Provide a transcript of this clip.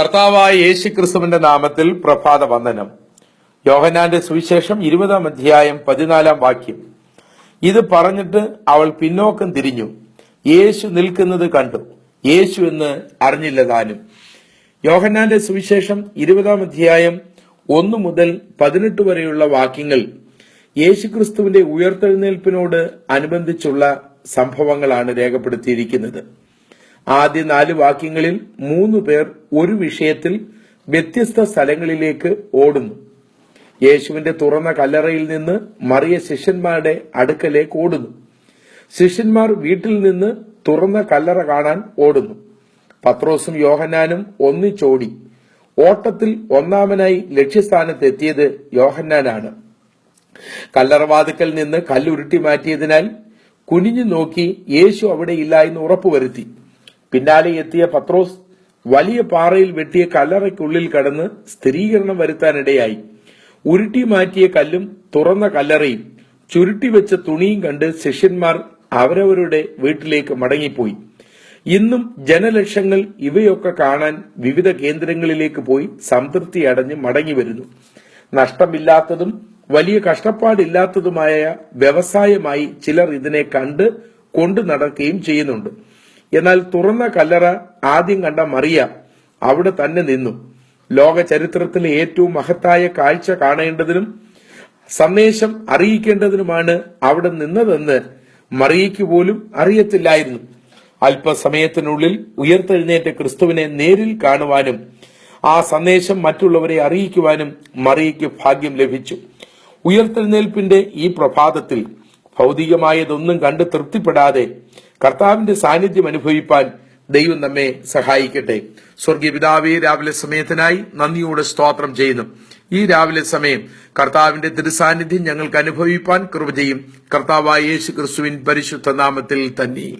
കർത്താവായ യേശു ക്രിസ്തുവിന്റെ നാമത്തിൽ പ്രഭാത വന്ദനം. യോഹനാന്റെ സുവിശേഷം ഇരുപതാം അധ്യായം പതിനാലാം വാക്യം. ഇത് പറഞ്ഞിട്ട് അവൾ പിന്നോക്കം തിരിഞ്ഞു. യേശു നിൽക്കുന്നത് കണ്ടു. യേശു എന്ന് അറിഞ്ഞില്ല താനും. യോഹന്നാന്റെ സുവിശേഷം ഇരുപതാം അധ്യായം ഒന്നു മുതൽ പതിനെട്ട് വരെയുള്ള വാക്യങ്ങൾ യേശുക്രിസ്തുവിന്റെ ഉയർത്തെഴുന്നേൽപ്പിനോട് അനുബന്ധിച്ചുള്ള സംഭവങ്ങളാണ് രേഖപ്പെടുത്തിയിരിക്കുന്നത്. ആദ്യ നാല് വാക്യങ്ങളിൽ മൂന്ന് പേർ ഒരു വിഷയത്തിൽ വ്യത്യസ്ത സ്ഥലങ്ങളിലേക്ക് ഓടുന്നു. യേശുവിന്റെ തുറന്ന കല്ലറയിൽ നിന്ന് മറിയ ശിഷ്യന്മാരുടെ അടുക്കലേക്ക് ഓടുന്നു. ശിഷ്യന്മാർ വീട്ടിൽ നിന്ന് തുറന്ന കല്ലറ കാണാൻ ഓടുന്നു. പത്രോസും യോഹന്നാനും ഒന്നിച്ചോടി. ഓട്ടത്തിൽ ഒന്നാമനായി ലക്ഷ്യസ്ഥാനത്തെത്തിയത് യോഹന്നാനാണ്. കല്ലറവാതുക്കൽ നിന്ന് കല്ലുരുട്ടി മാറ്റിയതിനാൽ കുനിഞ്ഞു നോക്കി യേശു അവിടെ ഇല്ല എന്ന് ഉറപ്പുവരുത്തി. പിന്നാലെ എത്തിയ പത്രോസ് വലിയ പാറയിൽ വെട്ടിയ കല്ലറയ്ക്കുള്ളിൽ കടന്ന് സ്ഥിരീകരണം വരുത്താനിടയായി. ഉരുട്ടി മാറ്റിയ കല്ലും തുറന്ന കല്ലറയും ചുരുട്ടി വെച്ച തുണിയും കണ്ട് ശിഷ്യന്മാർ അവരവരുടെ വീട്ടിലേക്ക് മടങ്ങിപ്പോയി. ഇന്നും ജനലക്ഷങ്ങൾ ഇവയൊക്കെ കാണാൻ വിവിധ കേന്ദ്രങ്ങളിലേക്ക് പോയി സംതൃപ്തി അടഞ്ഞ് മടങ്ങി വരുന്നു. നഷ്ടമില്ലാത്തതും വലിയ കഷ്ടപ്പാടില്ലാത്തതുമായ വ്യവസായമായി ചിലർ ഇതിനെ കണ്ട് കൊണ്ടു നടക്കുകയും ചെയ്യുന്നുണ്ട്. എന്നാൽ തുറന്ന കല്ലറ ആദ്യം കണ്ട മറിയ അവിടെ തന്നെ നിന്നു. ലോക ചരിത്രത്തിലെ ഏറ്റവും മഹത്തായ കാഴ്ച കാണേണ്ടതിനും സന്ദേശം അറിയിക്കേണ്ടതിനുമാണ് അവിടെ നിന്നതെന്ന് മറിയയ്ക്ക് പോലും അറിയത്തില്ലായിരുന്നു. അല്പസമയത്തിനുള്ളിൽ ഉയർത്തെഴുന്നേറ്റ ക്രിസ്തുവിനെ നേരിൽ കാണുവാനും ആ സന്ദേശം മറ്റുള്ളവരെ അറിയിക്കുവാനും മറിയയ്ക്ക് ഭാഗ്യം ലഭിച്ചു. ഉയർത്തെഴുന്നേൽപ്പിന്റെ ഈ പ്രഭാതത്തിൽ ഭൗതികമായതൊന്നും കണ്ട് തൃപ്തിപ്പെടാതെ കർത്താവിന്റെ സാന്നിധ്യം അനുഭവിപ്പാൻ ദൈവം നമ്മെ സഹായിക്കട്ടെ. സ്വർഗീയ പിതാവേ രാവിലെ സമയത്തിനായി നന്ദിയോടെ സ്തോത്രം ചെയ്യുന്നു. ഈ രാവിലെ സമയം കർത്താവിന്റെ തിരുസാന്നിധ്യം ഞങ്ങൾക്ക് അനുഭവിപ്പാൻ കൃപ ചെയ്യും. കർത്താവായ യേശു ക്രിസ്തുവിൻ പരിശുദ്ധ നാമത്തിൽ തന്നെ.